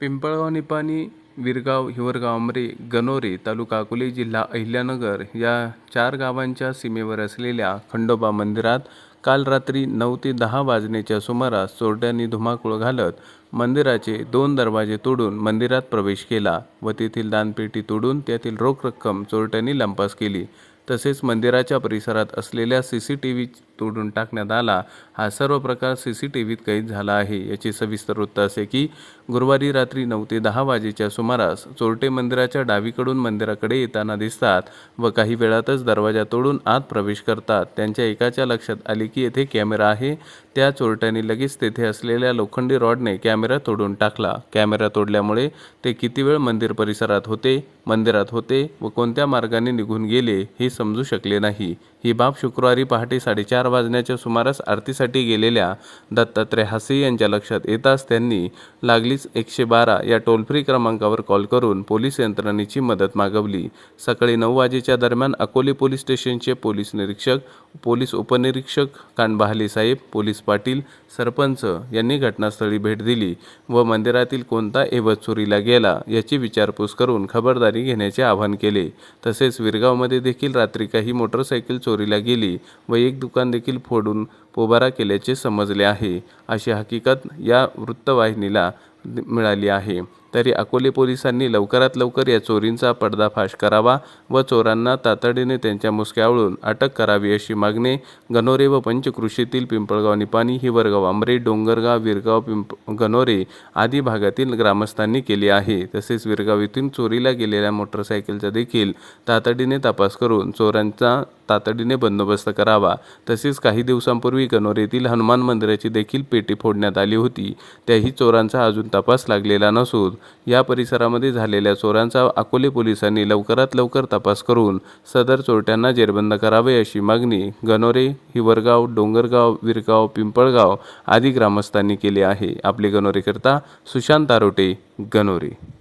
पिंपळगाव निपाणी विरगाव हिवरगाव आमरे गणोरे तालुका अकोले जिल्हा अहिल्यानगर या चार गावांच्या सीमेवर असलेल्या खंडोबा मंदिरात काल रात्री नऊ ते दहा वाजण्याच्या सुमारास चोरट्यांनी धुमाकूळ घालत मंदिराचे दोन दरवाजे तोडून मंदिरात प्रवेश केला व तेथील दानपेटी तोडून त्यातील रोख रक्कम चोरट्यांनी लंपास केली. तसेच मंदिराच्या परिसरात असलेल्या सी सी टी व्ही तोडून टाकण्यात आला. हा सर्व प्रकार सी सी टी व्हीत कैद झाला आहे. याचे सविस्तर वृत्त असे की गुरुवारी रात्री नऊ ते दहा वाजेच्या सुमारास चोरटे मंदिराच्या डावीकडून मंदिराकडे येताना दिसतात व काही वेळातच दरवाजा तोडून आत प्रवेश करतात. त्यांच्या एकाच्या लक्षात आले की येथे कॅमेरा आहे. त्या चोरट्याने लगेच तेथे असलेल्या लोखंडी रॉडने कॅमेरा तोडून टाकला. कॅमेरा तोडल्यामुळे ते किती वेळ मंदिर परिसरात होते मंदिरात होते व कोणत्या मार्गाने निघून गेले हे समजू शकले नाही. ही बाब शुक्रवारी पहाटे साडेचार वाजण्याच्या सुमारास आरतीसाठी गेलेल्या दत्तात्रय हासे यांच्या लक्षात येताच त्यांनी लागलीच एकशे बारा या टोल फ्री क्रमांकावर कॉल करून पोलीस यंत्रणेची मदत मागवली. सकाळी नऊ वाजेच्या दरम्यान अकोले पोलीस स्टेशनचे पोलीस निरीक्षक पोलीस उपनिरीक्षक कानबहाले साहेब पोलीस पाटील सरपंच यांनी घटनास्थळी भेट दिली व मंदिरातील कोणता एवज चोरीला गेला याची विचारपूस करून खबरदारी घेण्याचे आवाहन केले. तसेच विरगावमध्ये देखील रात्री काही मोटरसायकल चोरीला गेली व एक दुकान देखील फोडून पोबारा केल्याचे समजले आहे. अशी हकीकत या वृत्तवाहिनीला मिळाली आहे. तरी अकोले पोलिसांनी लवकरात लवकर या चोरींचा पडदाफाश करावा व चोरांना तातडीने त्यांच्या मुसक्यावळून अटक करावी अशी मागणी गणोरे व पंचकृषीतील पिंपळगाव निपाणी हिवरगाव आंबरे डोंगरगाव विरगाव पिंप गणोरे आदी भागातील ग्रामस्थांनी केली आहे. तसेच विरगाव येथून चोरीला गेलेल्या मोटरसायकलचा देखील तातडीने तपास करून चोरांचा तातडीने बंदोबस्त करावा. तसेच काही दिवसांपूर्वी गणोर येथील हनुमान मंदिराची देखील पेटी फोडण्यात आली होती. त्याही चोरांचा अजून तपास लागलेला नसून या परिसरामध्ये झालेल्या चोरांचा अकोले पोलिसांनी लवकरात लवकर तपास करून सदर चोरट्यांना जेरबंद करावे अशी मागणी गणोरे हिवरगाव डोंगरगाव विरगाव पिंपळगाव आदी ग्रामस्थांनी केली आहे. आपले गणोरेकरता सुशांत आरोटे गणोरे.